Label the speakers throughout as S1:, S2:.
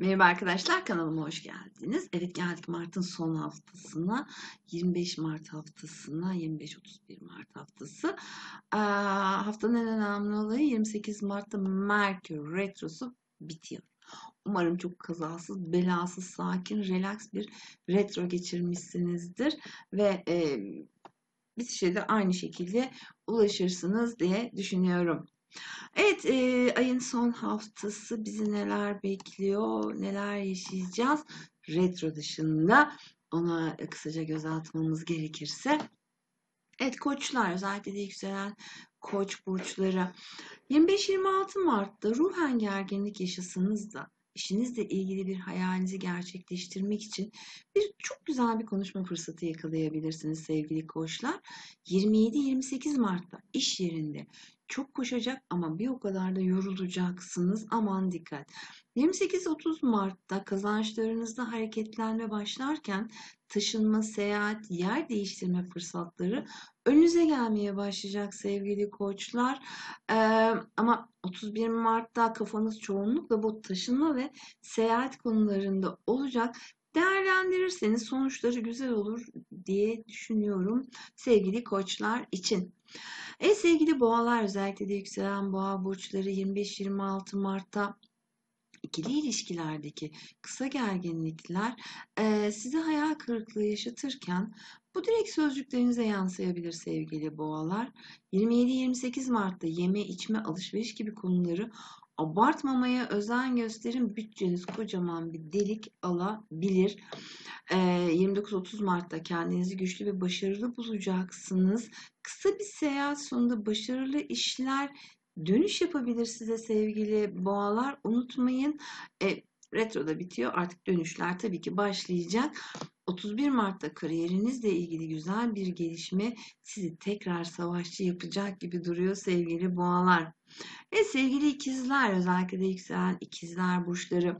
S1: Merhaba arkadaşlar kanalıma hoş geldiniz. Evet geldik Mart'ın son haftasına. 25 Mart haftasına, 25-31 Mart haftası. Ee, haftanın en önemli olayı 28 Mart'ta Merkür Retrosu bitiyor. Umarım çok kazasız, belasız, sakin, relax bir retro geçirmişsinizdir. Ve e, bitişe de aynı şekilde ulaşırsınız diye düşünüyorum. Evet, e, ayın son haftası bizi neler bekliyor, neler yaşayacağız retro dışında ona kısaca göz atmamız gerekirse. Evet koçlar özellikle de yükselen koç burçları 25-26 Mart'ta ruhen gerginlik yaşasanız da işinizle ilgili bir hayalinizi gerçekleştirmek için bir çok güzel bir konuşma fırsatı yakalayabilirsiniz sevgili koçlar. 27-28 Mart'ta iş yerinde çok koşacak ama bir o kadar da yorulacaksınız. Aman dikkat. 28-30 Mart'ta kazançlarınızda hareketlenme başlarken taşınma, seyahat, yer değiştirme fırsatları önünüze gelmeye başlayacak sevgili koçlar. Ee, ama 31 Mart'ta kafanız çoğunlukla bu taşınma ve seyahat konularında olacak. Değerlendirirseniz sonuçları güzel olur diye düşünüyorum sevgili koçlar için. E sevgili boğalar özellikle de yükselen boğa burçları 25-26 Mart'ta ikili ilişkilerdeki kısa gerginlikler e, size hayal kırıklığı yaşatırken bu direkt sözcüklerinize yansıyabilir sevgili boğalar. 27-28 Mart'ta yeme, içme, alışveriş gibi konuları abartmamaya özen gösterin. Bütçeniz kocaman bir delik alabilir. 29-30 Mart'ta kendinizi güçlü ve başarılı bulacaksınız. Kısa bir seyahat sonunda başarılı işler dönüş yapabilir size sevgili boğalar. Unutmayın e, retro da bitiyor artık dönüşler tabii ki başlayacak. 31 Mart'ta kariyerinizle ilgili güzel bir gelişme sizi tekrar savaşçı yapacak gibi duruyor sevgili boğalar. Ve sevgili ikizler özellikle de yükselen ikizler burçları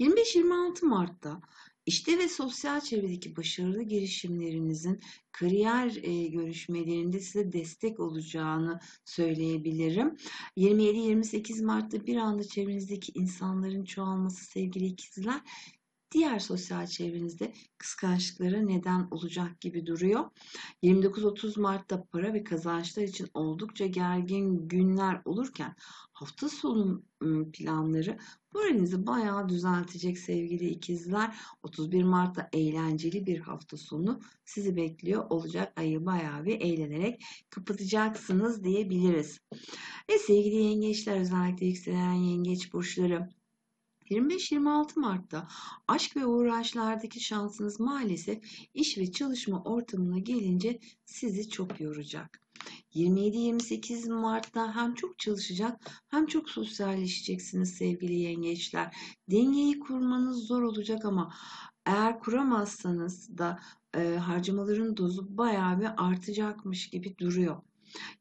S1: 25-26 Mart'ta işte ve sosyal çevredeki başarılı girişimlerinizin kariyer e, görüşmelerinde size destek olacağını söyleyebilirim. 27-28 Mart'ta bir anda çevrenizdeki insanların çoğalması sevgili ikizler diğer sosyal çevrenizde kıskançlıklara neden olacak gibi duruyor. 29-30 Mart'ta para ve kazançlar için oldukça gergin günler olurken hafta sonu planları moralinizi bayağı düzeltecek sevgili ikizler. 31 Mart'ta eğlenceli bir hafta sonu sizi bekliyor olacak. Ayı bayağı bir eğlenerek kapatacaksınız diyebiliriz. Ve sevgili yengeçler özellikle yükselen yengeç burçları 25-26 Mart'ta aşk ve uğraşlardaki şansınız maalesef iş ve çalışma ortamına gelince sizi çok yoracak. 27-28 Mart'ta hem çok çalışacak hem çok sosyalleşeceksiniz sevgili yengeçler. Dengeyi kurmanız zor olacak ama eğer kuramazsanız da e, harcamaların dozu bayağı bir artacakmış gibi duruyor.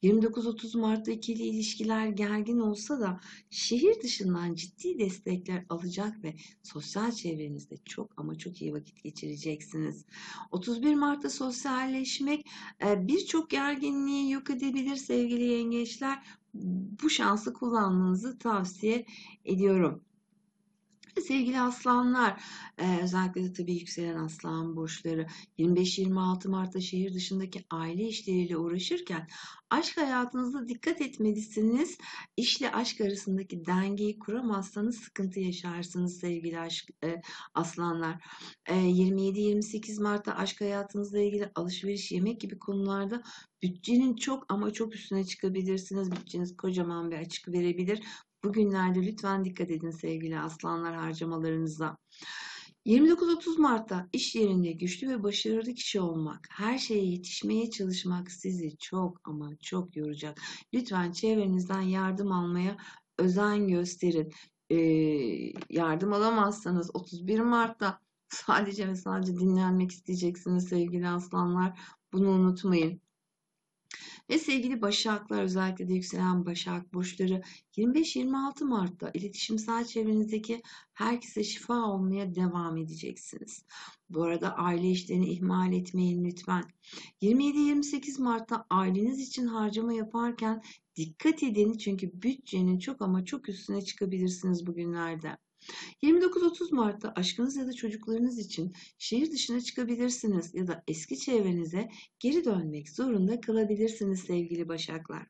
S1: 29-30 Mart'ta ikili ilişkiler gergin olsa da şehir dışından ciddi destekler alacak ve sosyal çevrenizde çok ama çok iyi vakit geçireceksiniz. 31 Mart'ta sosyalleşmek e, birçok gerginliği yok edebilir sevgili yengeçler. Bu şansı kullanmanızı tavsiye ediyorum. Sevgili aslanlar, e, özellikle de tabii yükselen aslan burçları 25-26 Mart'ta şehir dışındaki aile işleriyle uğraşırken aşk hayatınızda dikkat etmelisiniz. İşle aşk arasındaki dengeyi kuramazsanız sıkıntı yaşarsınız sevgili aşk e, aslanlar. E, 27-28 Mart'ta aşk hayatınızla ilgili alışveriş, yemek gibi konularda bütçenin çok ama çok üstüne çıkabilirsiniz. Bütçeniz kocaman bir açık verebilir. Bugünlerde lütfen dikkat edin sevgili aslanlar harcamalarınıza. 29-30 Mart'ta iş yerinde güçlü ve başarılı kişi olmak, her şeye yetişmeye çalışmak sizi çok ama çok yoracak. Lütfen çevrenizden yardım almaya özen gösterin. Ee, yardım alamazsanız 31 Mart'ta sadece ve sadece dinlenmek isteyeceksiniz sevgili aslanlar. Bunu unutmayın. Ve sevgili Başaklar özellikle de yükselen Başak burçları 25-26 Mart'ta iletişimsel çevrenizdeki herkese şifa olmaya devam edeceksiniz. Bu arada aile işlerini ihmal etmeyin lütfen. 27-28 Mart'ta aileniz için harcama yaparken dikkat edin çünkü bütçenin çok ama çok üstüne çıkabilirsiniz bugünlerde. 29-30 Mart'ta aşkınız ya da çocuklarınız için şehir dışına çıkabilirsiniz ya da eski çevrenize geri dönmek zorunda kalabilirsiniz sevgili Başaklar.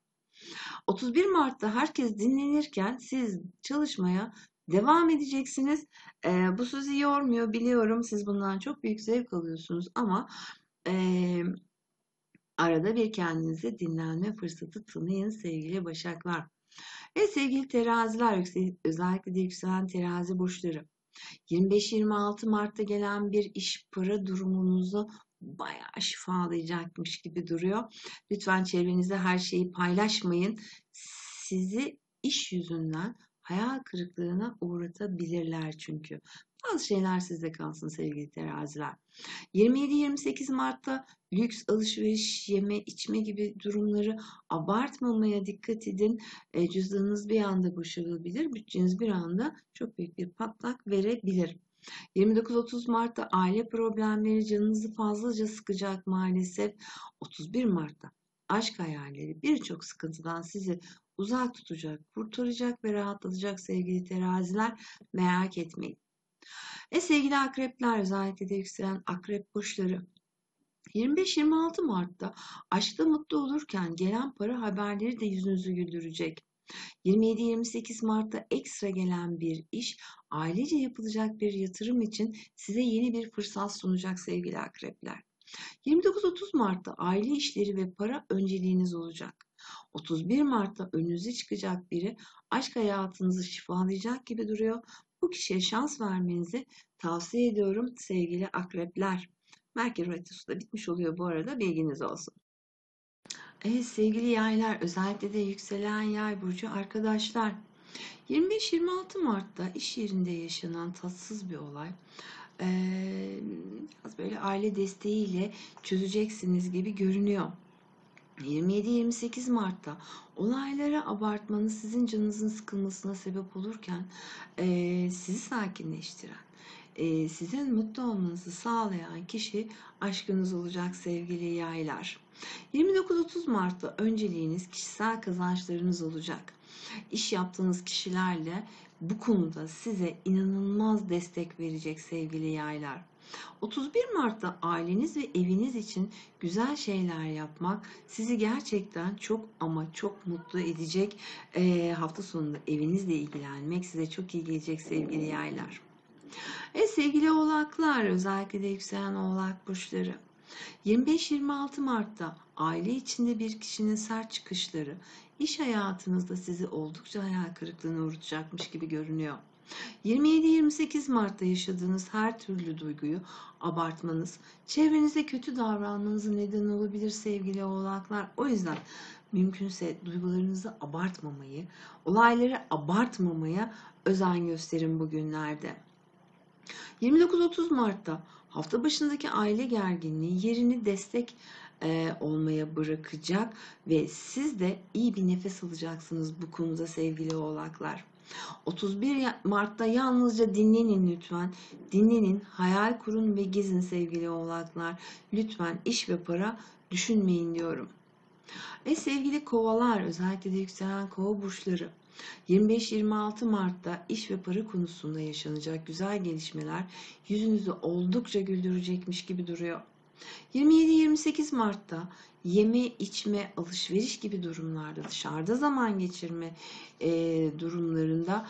S1: 31 Mart'ta herkes dinlenirken siz çalışmaya devam edeceksiniz. Ee, bu sizi yormuyor biliyorum. Siz bundan çok büyük zevk alıyorsunuz ama ee, arada bir kendinize dinlenme fırsatı tanıyın sevgili Başaklar. Ve sevgili teraziler, özellikle de yükselen terazi burçları. 25-26 Mart'ta gelen bir iş para durumunuzu bayağı şifalayacakmış gibi duruyor. Lütfen çevrenizde her şeyi paylaşmayın. Sizi iş yüzünden hayal kırıklığına uğratabilirler çünkü. Bazı şeyler sizde kalsın sevgili teraziler. 27-28 Mart'ta lüks alışveriş, yeme, içme gibi durumları abartmamaya dikkat edin. E, cüzdanınız bir anda boşalabilir, bütçeniz bir anda çok büyük bir patlak verebilir. 29-30 Mart'ta aile problemleri canınızı fazlaca sıkacak maalesef. 31 Mart'ta aşk hayalleri birçok sıkıntıdan sizi uzak tutacak, kurtaracak ve rahatlatacak sevgili teraziler merak etmeyin. E sevgili akrepler özellikle de yükselen akrep burçları 25-26 Mart'ta aşkta mutlu olurken gelen para haberleri de yüzünüzü güldürecek. 27-28 Mart'ta ekstra gelen bir iş, ailece yapılacak bir yatırım için size yeni bir fırsat sunacak sevgili akrepler. 29-30 Mart'ta aile işleri ve para önceliğiniz olacak. 31 Mart'ta önünüze çıkacak biri aşk hayatınızı şifalayacak gibi duruyor. Bu kişiye şans vermenizi tavsiye ediyorum sevgili akrepler. Merkür Retrosu da bitmiş oluyor bu arada bilginiz olsun. Evet sevgili yaylar özellikle de yükselen yay burcu arkadaşlar 25-26 Mart'ta iş yerinde yaşanan tatsız bir olay ee, biraz böyle aile desteğiyle çözeceksiniz gibi görünüyor. 27-28 Mart'ta olaylara abartmanız sizin canınızın sıkılmasına sebep olurken e, sizi sakinleştiren, e, sizin mutlu olmanızı sağlayan kişi aşkınız olacak sevgili yaylar. 29-30 Mart'ta önceliğiniz kişisel kazançlarınız olacak. İş yaptığınız kişilerle bu konuda size inanılmaz destek verecek sevgili yaylar. 31 Mart'ta aileniz ve eviniz için güzel şeyler yapmak sizi gerçekten çok ama çok mutlu edecek. E, hafta sonunda evinizle ilgilenmek size çok iyi gelecek sevgili yaylar. E sevgili oğlaklar özellikle de yükselen oğlak burçları. 25-26 Mart'ta aile içinde bir kişinin sert çıkışları iş hayatınızda sizi oldukça hayal kırıklığına uğratacakmış gibi görünüyor. 27-28 Mart'ta yaşadığınız her türlü duyguyu abartmanız, çevrenize kötü davranmanızın neden olabilir sevgili oğlaklar. O yüzden mümkünse duygularınızı abartmamayı, olayları abartmamaya özen gösterin bugünlerde. 29-30 Mart'ta hafta başındaki aile gerginliği yerini destek e, olmaya bırakacak ve siz de iyi bir nefes alacaksınız bu konuda sevgili oğlaklar. 31 Mart'ta yalnızca dinlenin lütfen. Dinlenin, hayal kurun ve gezin sevgili oğlaklar. Lütfen iş ve para düşünmeyin diyorum. Ve sevgili kovalar, özellikle de yükselen kova burçları. 25-26 Mart'ta iş ve para konusunda yaşanacak güzel gelişmeler yüzünüzü oldukça güldürecekmiş gibi duruyor. 27-28 Mart'ta yeme, içme, alışveriş gibi durumlarda, dışarıda zaman geçirme e, durumlarında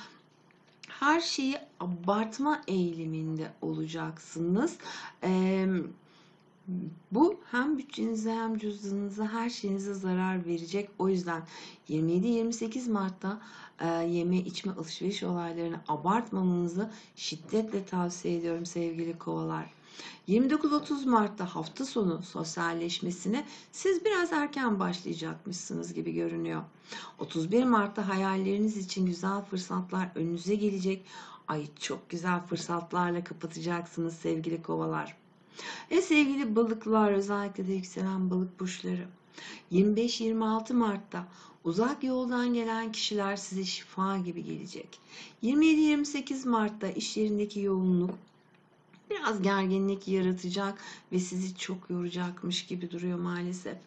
S1: her şeyi abartma eğiliminde olacaksınız. E, bu hem bütçenize hem cüzdanınıza her şeyinize zarar verecek. O yüzden 27-28 Mart'ta e, yeme içme alışveriş olaylarını abartmamanızı şiddetle tavsiye ediyorum sevgili kovalar. 29-30 Mart'ta hafta sonu sosyalleşmesine siz biraz erken başlayacakmışsınız gibi görünüyor. 31 Mart'ta hayalleriniz için güzel fırsatlar önünüze gelecek. Ay çok güzel fırsatlarla kapatacaksınız sevgili kovalar. Ve sevgili balıklar özellikle de yükselen balık burçları. 25-26 Mart'ta uzak yoldan gelen kişiler size şifa gibi gelecek. 27-28 Mart'ta iş yerindeki yoğunluk biraz gerginlik yaratacak ve sizi çok yoracakmış gibi duruyor maalesef.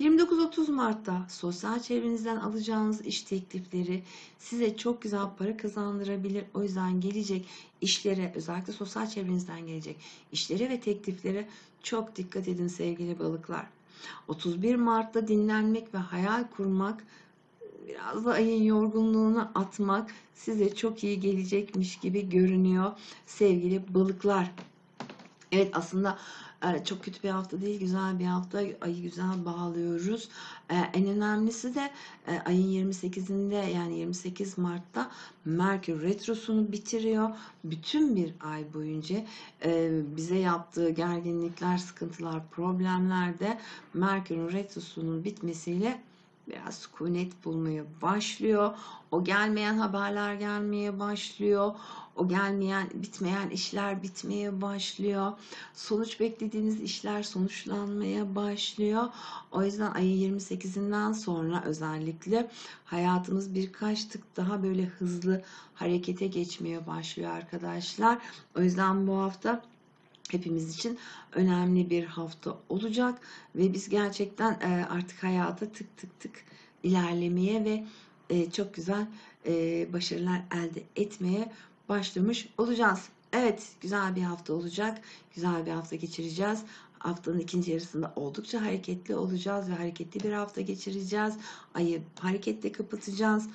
S1: 29-30 Mart'ta sosyal çevrenizden alacağınız iş teklifleri size çok güzel para kazandırabilir. O yüzden gelecek işlere, özellikle sosyal çevrenizden gelecek işlere ve tekliflere çok dikkat edin sevgili balıklar. 31 Mart'ta dinlenmek ve hayal kurmak, biraz da ayın yorgunluğunu atmak size çok iyi gelecekmiş gibi görünüyor sevgili balıklar. Evet aslında e, çok kötü bir hafta değil, güzel bir hafta. Ayı güzel bağlıyoruz. E, En önemlisi de e, ayın 28'inde yani 28 Mart'ta Merkür Retrosu'nu bitiriyor. Bütün bir ay boyunca bize yaptığı gerginlikler, sıkıntılar, problemler de Merkür'ün Retrosu'nun bitmesiyle biraz sükunet bulmaya başlıyor. O gelmeyen haberler gelmeye başlıyor. O gelmeyen, bitmeyen işler bitmeye başlıyor. Sonuç beklediğiniz işler sonuçlanmaya başlıyor. O yüzden ayın 28'inden sonra özellikle hayatımız birkaç tık daha böyle hızlı harekete geçmeye başlıyor arkadaşlar. O yüzden bu hafta hepimiz için önemli bir hafta olacak ve biz gerçekten e, artık hayata tık tık tık ilerlemeye ve e, çok güzel e, başarılar elde etmeye başlamış olacağız. Evet, güzel bir hafta olacak. Güzel bir hafta geçireceğiz. Haftanın ikinci yarısında oldukça hareketli olacağız ve hareketli bir hafta geçireceğiz. Ayı hareketle kapatacağız.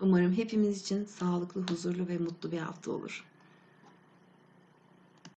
S1: Umarım hepimiz için sağlıklı, huzurlu ve mutlu bir hafta olur.